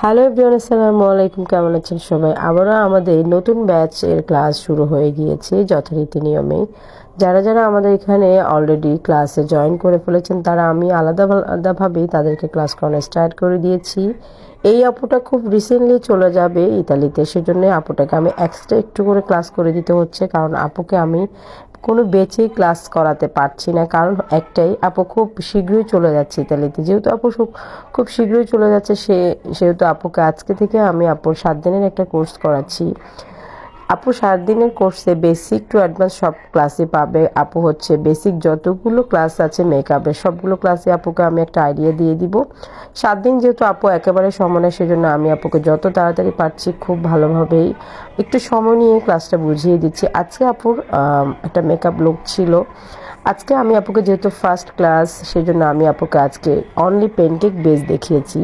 Hello everyone, আসসালামু আলাইকুম। কেমন আছেন সবাই? আবারও আমাদের নতুন ব্যাচ এর ক্লাস শুরু হয়ে গিয়েছে যথারীতি নিয়মে যারা যারা আমাদের এখানে অলরেডি ক্লাসে জয়েন করে ফেলেছেন, তারা আমি আলাদা আলাদাভাবেই তাদেরকে ক্লাস করানো স্টার্ট করে দিয়েছি। এই আপুটা খুব রিসেন্টলি চলে যাবে ইতালিতে সেজন্য আপুটাকে আমি এক্সট্রা একটু করে ক্লাস করে দিতে হচ্ছে। কারণ আপুকে আমি কোনো বেচেই ক্লাস করাতে পারছি না। কারণ একটাই, আপু খুব শীঘ্রই চলে যাচ্ছে ইতালিতে। যেহেতু আপু খুব শীঘ্রই চলে যাচ্ছে, সে সেহেতু আপুকে আজকে থেকে আমি আপুর সাত দিনের একটা কোর্স করাচ্ছি। আপু সাত দিনের কোর্সে বেসিক টু অ্যাডভান্স সব ক্লাসে পাবে। আপু হচ্ছে বেসিক যতগুলো ক্লাস আছে মেকআপের সবগুলো ক্লাসে আপুকে আমি একটা আইডিয়া দিয়ে দিব। সাত দিন যেহেতু আপু একেবারে সময় সেজন্য আমি আপুকে যত তাড়াতাড়ি পারছি খুব ভালোভাবেই একটু সময় নিয়ে ক্লাসটা বুঝিয়ে দিচ্ছি। আজকে আপুর একটা মেকআপ লোক ছিল। আজকে আমি আপুকে যেহেতু ফার্স্ট ক্লাস সেই জন্য আমি আপুকে আজকে অনলি পেনকেক বেস দেখিয়েছি।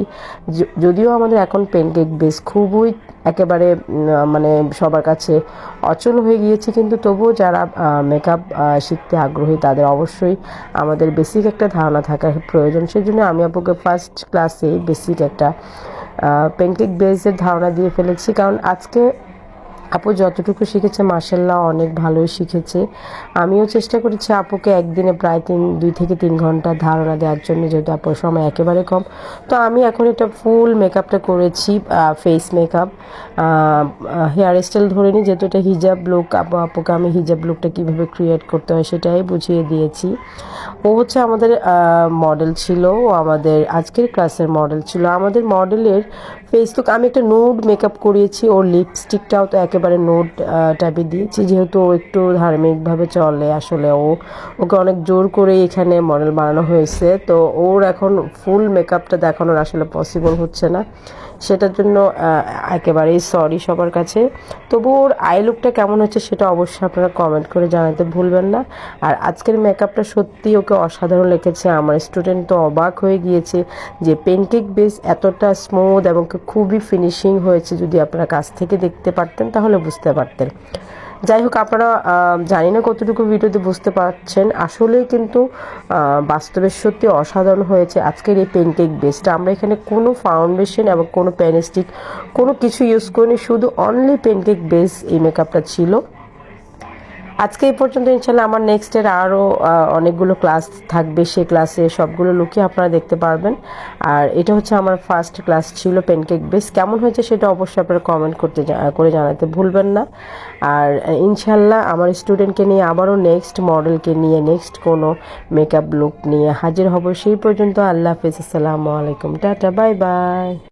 যদিও আমাদের এখন পেনকেক বেস খুবই একেবারে মানে সবার কাছে অচল হয়ে গিয়েছে, কিন্তু তবুও যারা মেকআপ শিখতে আগ্রহী, তাদের অবশ্যই আমাদের বেসিক একটা ধারণা থাকার প্রয়োজন। সেই জন্য আমি আপুকে ফার্স্ট ক্লাসে বেসিক একটা পেনকেক বেসের ধারণা দিয়ে ফেলেছি। কারণ আজকে আপু যতটুকু শিখেছে মার্শাল্লাহ অনেক ভালোই শিখেছে। আমিও চেষ্টা করেছি আপুকে একদিনে প্রায় তিন, দুই থেকে তিন ঘণ্টা ধারণা দেওয়ার জন্য, যেহেতু আপুর সময় একেবারে কম। তো আমি এখন এটা ফুল মেকআপটা করেছি ফেস মেকআপ হেয়ার স্টাইল ধরে নিই, যেহেতু এটা হিজাব লুক আপু, আপুকে আমি হিজাব লুকটা কীভাবে ক্রিয়েট করতে হয় সেটাই বুঝিয়ে দিয়েছি। ও হচ্ছে আমাদের মডেল ছিল, ও আমাদের আজকের ক্লাসের মডেল ছিল। আমাদের মডেলের ফেস লুক আমি একটা নুড মেকআপ করিয়েছি, ওর লিপস্টিকটাও তো একেবারে নোট টাইপের দিয়েছি যেহেতু ও একটু ধার্মিকভাবে চলে আসলে ও। ওকে অনেক জোর করে এখানে মডেল বানানো হয়েছে। তো ওর এখন ফুল মেকআপটা দেখানোর আসলে পসিবল হচ্ছে না। সেটার জন্য একেবারেই সরি সবার কাছে। তবু ওর আই লুকটা কেমন হচ্ছে সেটা অবশ্যই আপনারা কমেন্ট করে জানাতে ভুলবেন না। আর আজকের মেকআপটা সত্যি ওকে অসাধারণ লেগেছে। আমার স্টুডেন্ট তো অবাক হয়ে গিয়েছে যে পেনকেক বেস এতটা স্মুথ এবং খুবই ফিনিশিং হয়েছে। যদি আপনারা কাছ থেকে দেখতে পারতেন তাহলে বুঝতে পারতেন। যাই হোক আপনারা জানি না কতটুকু ভিডিওতে বুঝতে পারছেন। আসলে কিন্তু বাস্তবে সত্যি অসাধারণ হয়েছে আজকের এই প্যানকেক বেসটা আমরা এখানে কোনো ফাউন্ডেশন এবং কোনো প্যানস্টিক কোনো কিছু ইউজ করিনি, শুধু অনলি প্যানকেক বেস এই মেকআপটা ছিল। আজকে এই পর্যন্ত ইনশাল্লাহ আমার নেক্সটের আরও অনেকগুলো ক্লাস থাকবে। সে ক্লাসে সবগুলো লুকই আপনারা দেখতে পারবেন। আর এটা হচ্ছে আমার ফার্স্ট ক্লাস ছিল পেনকেক বেস কেমন হয়েছে সেটা অবশ্যই আপনারা কমেন্ট করতে করে জানাতে ভুলবেন না। আর ইনশাল্লাহ আমার স্টুডেন্টকে নিয়ে আবারও নেক্সট মডেলকে নিয়ে নেক্সট কোনো মেকআপ লুক নিয়ে হাজির হব। সেই পর্যন্ত আল্লাহ হাফিজ। আসসালামু আলাইকুম। Tata bye bye